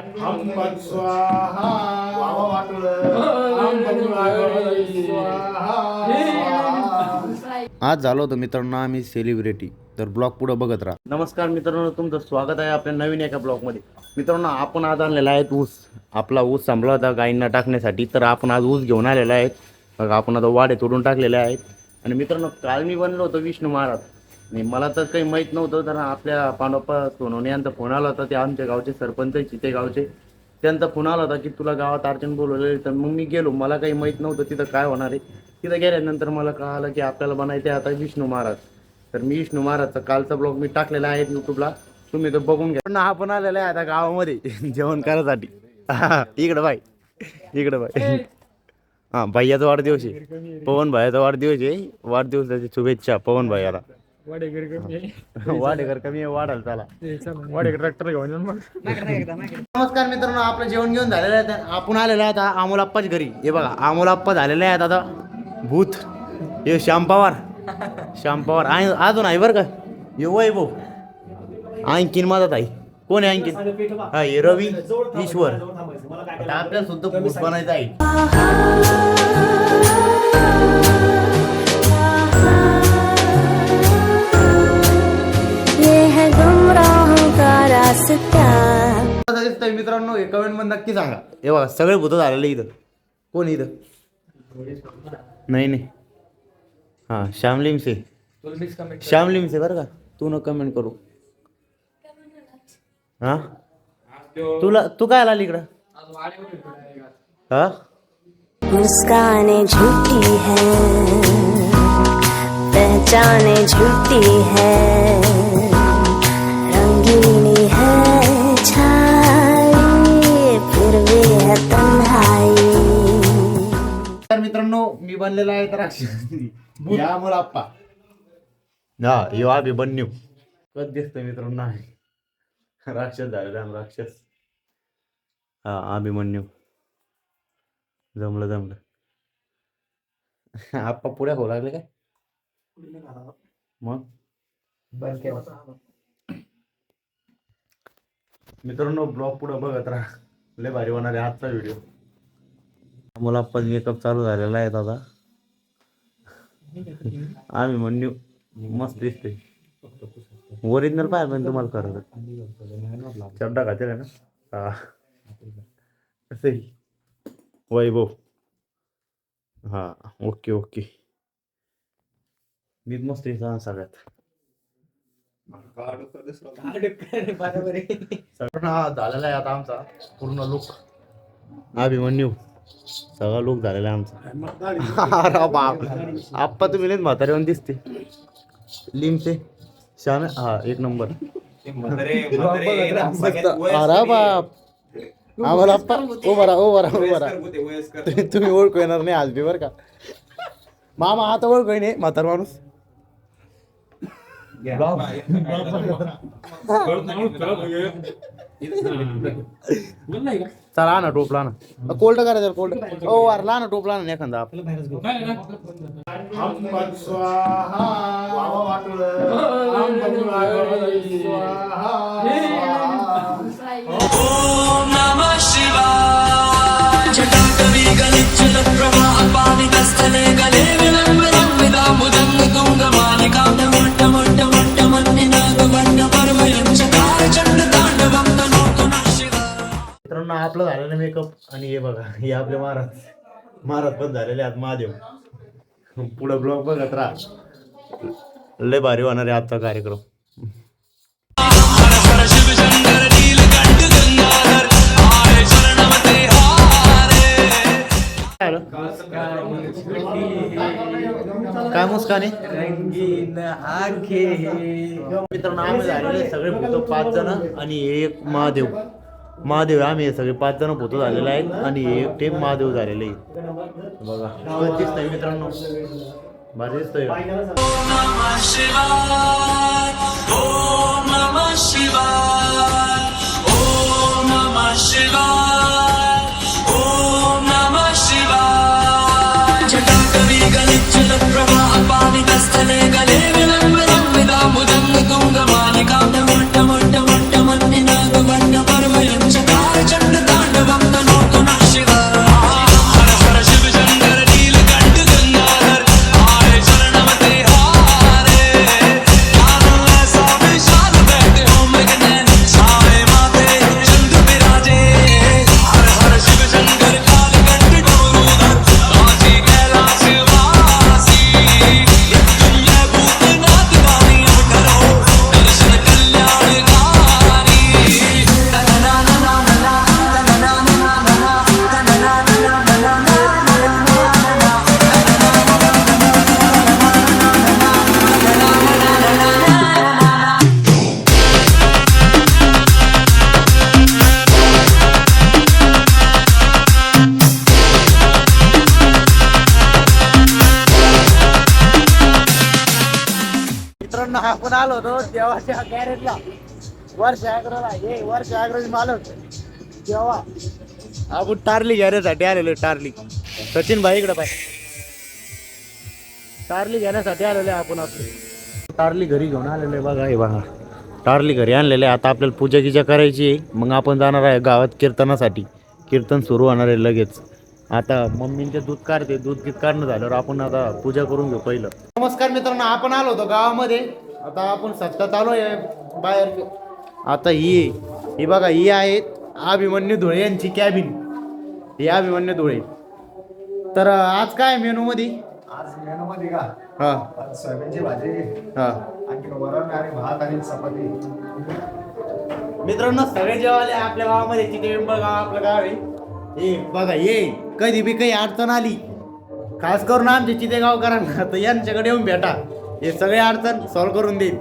स्वाहा आज झालो होतं मित्रांनो आम्ही सेलिब्रिटी तर ब्लॉग पुढे बघत राहा. नमस्कार मित्रांनो तुमचं स्वागत आहे आपल्या नवीन एका ब्लॉगमध्ये. मित्रांनो आपण आज आणलेला आहे ऊस. आपला ऊस संपला होता गायींना टाकण्यासाठी तर आपण आज ऊस घेऊन आलेला आहे. बघा आपण आता वाडे तोडून टाकलेले आहेत. आणि मित्रांनो काल मी बनलो होतो विष्णू महाराज. आणि मला तर काही माहीत नव्हतं तर आपल्या पांडप्पा सोनवणे यांचा फोन आला होता ते आमच्या गावचे सरपंच आहे चिते गावचे. त्यांचा फोन आला होता की तुला गावात अर्चन बोलवले तर मग मी गेलो. मला काही माहीत नव्हतं तिथं काय होणार आहे. तिथं गेल्यानंतर मला कळालं की आपल्याला बनायचं आहे आता विष्णू महाराज. तर मी विष्णू महाराजचा कालचा ब्लॉग मी टाकलेला आहे युट्यूबला तुम्ही तर बघून घ्या. पण आपण आलेला आहे आता गावामध्ये जेवण करायसाठी. इकडं बाय इकडं बाय हा. भैयाचा वाढदिवस आहे. पवन भाईचा वाढदिवस आहे. वाढदिवसाची शुभेच्छा पवन भाईला वाडेकर कमी आहे. वाढेकर कमी आहे वाढायला चला. ते चला. वाडेकर ट्रॅक्टर घेऊन येऊन मग. नमस्कार मित्रांनो आपलं जेवण घेऊन झालेलं आहे. तर आपण आलेलो आहे आता अमोल आप्पाच घरी. हे बघा अमोल आप्पा झालेले आहेत आता. भूत. हे श्याम पवार. श्याम पवार. अजून आहे बरं का? हे वय भाऊ आणखीन माझा ताई कोण आहे आणखीन? हा हे रवी ईश्वर. आता आपल्याला सुद्धा भूत बनायचं आहे. मित्रांनो हे कमेंटमध्ये नक्की सांगा. हे बघा सगळे भूत झालेले इथं. कोण इथं? नाही नाही. हां श्याम लिमसे. श्याम लिमसे बरं का? तू न कमेंट करू. हा? तुला तू काय आला इकडं? हा? मुस्कानें झूठी है पहचाने झूठी है. बनलेला आहे तर या मला आप्पा. हा यो अभिमन्यू कत दिसतोय मित्रांनो? आहे राक्षस झालेला आहे, राक्षस. हा अभिमन्यू जमलं जमलं. आप्पा पुढे होऊ लागले काय? मग? मित्रांनो ब्लॉग पुढे बघत राहा. लय भारी होणार आहे आजचा व्हिडिओ. मला पण मेकअप चालू झालेला आहे दादा. आम्ही म्हणू मस्त दिसते ओरिजिनल पाहिजे पण तुम्हाला करत चड्डा घातलेला ना? हा. वैभव. हा ओके ओके नीट मस्त दिसला सगळ्यात. सगळं हा झालेला आहे आता आमचा पूर्ण लुक अभिमन्यू सगळा लुक झालेला आहे आमचा. अरे बाप आप्पा तुम्ही नाही म्हातारे पण दिसते. लिमचे. श्याम हा एक नंबर. अरे बाप. आम्हाला आप्पा उभा राहा उभा राहा उभा राहा. तुम्ही तुम्ही ओळखू येणार नाही आज बी बरं का. मामा आता ओळखू नाही म्हातार माणूस. चला ना टोपला ना कोल्ड करायचं कोल्ड. ओ अरे ला ना टोपला ना एखादा स्वाहा आपलं झालेलं मेकअप आणि हे बघा हे आपले महाराज. महाराज पण झालेले आहेत महादेव. पुढं ब्लॉग बघत राहा. लय भारी होणार आहे आजचा कार्यक्रम. काय झालं? मुस्कान आहे रंगीन आखे. मित्रांनो आम्ही झालेले सगळे पाच जण आणि एक महादेव. महादेव आम्ही हे सगळे पाच जण भूत झालेले आहेत आणि एक टेम महादेव झालेले आहेत. बघा. कसं दिसतंय मित्रांनो. भारी दिसतंय मित्रांनो आपण आलो होतो देवाच्या गॅरेजला वर्ष अग्रला हे वर्ष अग्रज मालक. तेव्हा आपण टार्ली घेण्यासाठी आलेलो टार्ली. सचिन भाई इकडे पाहिजे टार्ली घेण्यासाठी आलेले आपण आपली टार्ली घरी घेऊन आलेले बघा हे बघा. टार्ली घरी आणलेले आता आपल्याला पूजा गिजा करायची आहे. मग आपण जाणार आहे गावात कीर्तनासाठी. कीर्तन सुरू होणार आहे लगेच. आता मम्मींचे दूध काढते दूध गीत काढणं झाल्यावर आपण आता पूजा करून घेऊ पहिलं. नमस्कार मित्रांनो आपण आलो होतो गावामध्ये. आता आपण सत्ता चालू आहे बाहेर. आता ही ही बघा ही आहेत अभिमन्यू धुळे यांची कॅबिन ही अभिमन्यू धुळे. तर आज काय मेनू मध्ये आज मेनू मध्ये का? हा. आज सोयाबीनची भाजी हा. आणखी वरण आणि भात आणि चपाती. मित्रांनो सगळे जेवाले आपल्या गावामध्ये चिते गाव आपलं गाव आहे. हे बघा ये कधी बी काही अडचण आली खास करून आमच्या चिते गावकरांना तर यांच्याकडे येऊन भेटा. हे सगळे अडचण सॉल्व्ह करून देईल